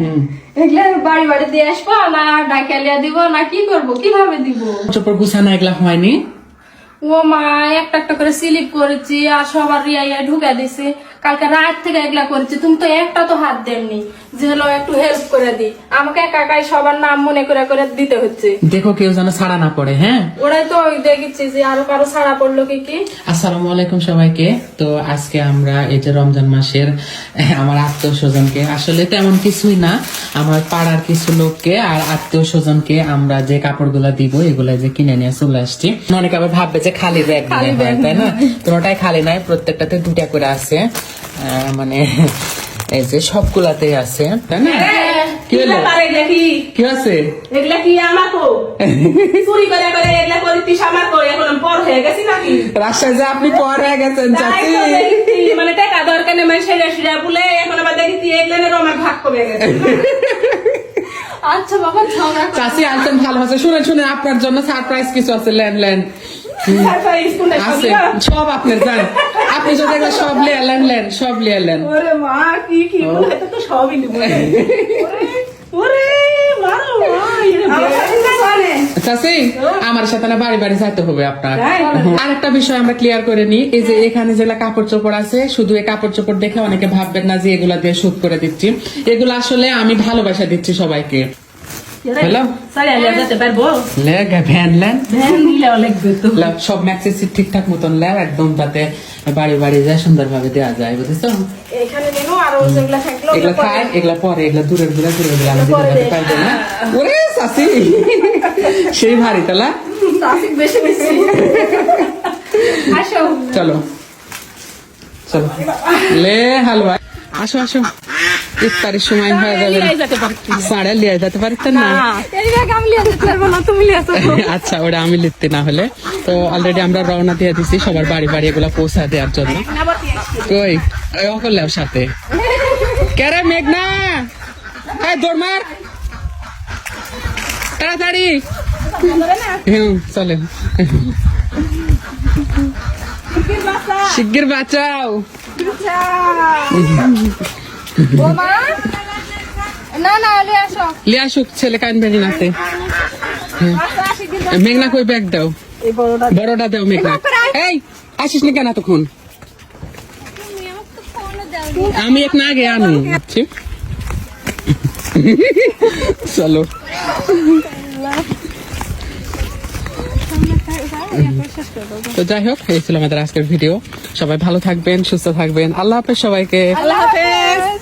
হুম। এগুলা বাড়ি বাড়ি দিয়ে আসব না ডাকালিয়া দিব না কি করব? কীভাবে দিব? চোপড় গুছানো এগুলা হয়নি। ও মা একটা একটা করে স্লিপ করেছি আর সবার রিয়া ঢুকে দিছি। কালকে রাত থেকে এগুলা করেছি তুমি তো একটা তো হাত দেননি। যে হলো একটু হেল্প করে দি। আমাকে সবার নাম মনে করে করে দিতে হচ্ছে। দেখো কেউ যেন ছাড়া না পড়ে হ্যাঁ? ওরাই তো ওই দেখেছি যে আরও কারও ছাড়া পড়ল কি কি। আসসালামু আলাইকুম সবাইকে। তো আজকে আমরা এই যে রমজান মাসের আমার আত্মীয় স্বজনকে আসলে তেমন কিছুই না আমার পাড়ার কিছু লোককে আর আত্মীয় স্বজনকে আমরা যে কাপড়গুলো দিব এগুলা যে কিনে নিয়ে চলে আসছি। অনেকে আবার ভাববে যে খালি ব্যাগ হয় তাই না? কোনোটাই খালি নাই প্রত্যেকটাতে দুটা করে আছে। মানে এই যে সবগুলাতেই আছে তাই না? কি হলো? ব্যাপার এগুলা কি কি আছে? এগুলা কি আমার চুরি করে করে এগুলা করিস আমার কো? এখন পর হয়ে গেছি নাকি? রাজশাহী যে আপনি পর হয়ে গেছেন চাচি। মানে টাকা দরকার নেই মানে সেরা সেরা বলে এখন আবার দেখি এগুলা আমার ভাগ কমে গেছে। আচ্ছা বাবা চাচি ভালো আছে। শুনে শুনে আপনার জন্য সারপ্রাইজ কিছু আছে Surprise কোনটা আছে সব আপনার জান আপনি যদি সব লিয়ে লেন লেন সব লিয়ে লেন। ওরে মা কি কি তো তো সবই নিব ওরে, ওরে মারো মা আমার সাথে না বাড়ি বাড়ি যাইতে হবে আপনার? আরেকটা বিষয় আমরা ক্লিয়ার করে নিই এই যে এখানে যেগুলা কাপড় চোপড় আছে শুধু এই কাপড় চোপড় দেখে অনেকে ভাববেন না যে এগুলা দিয়ে শুট করে দিচ্ছি। এগুলো আসলে আমি ভালোবাসা দিচ্ছি সবাইকে। ঠিকঠাক মতন একদম যাতে বাড়ি বাড়ি যায় দেওয়া যায় বুঝেছ এগুলা খায় এগুলা পরে এগুলা দূরের দূরে দূরে দূরে আমি দিতে পারব না ওরে সেই ভারী তালা চলো চলো লে হালুয়া আসো আসো ইফতারের সময় হয়ে যাবে পারছি সাড়ে লিয়ে যেতে পারতেন না? আচ্ছা ওটা আমি লিখতে না হলে। তো অলরেডি আমরা রওনা দিয়ে দিছি সবার বাড়ি বাড়ি এগুলা পৌঁছা দেওয়ার জন্য। কই? ওই অকল সাথে। কেরে মেঘনা? হ্যাঁ দৌড় মার। তাড়াতাড়ি। হুম চলে। শিগগির বাঁচাও। না না লিয়ে আসো। লিয়ে আসুক ছেলে কানবেনি নাতে। দিন মেঘনা কই ব্যাগ দাও? এই বড়টা বড়টা দাও মেঘনা। এই আসিস নি কেন তখন আমি এক না আনু। আচ্ছা। চলো। তো যাই হোক এই ছিল আমাদের আজকের ভিডিও। সবাই ভালো থাকবেন সুস্থ থাকবেন। আল্লাহ হাফেজ সবাইকে। আল্লাহ হাফেজ।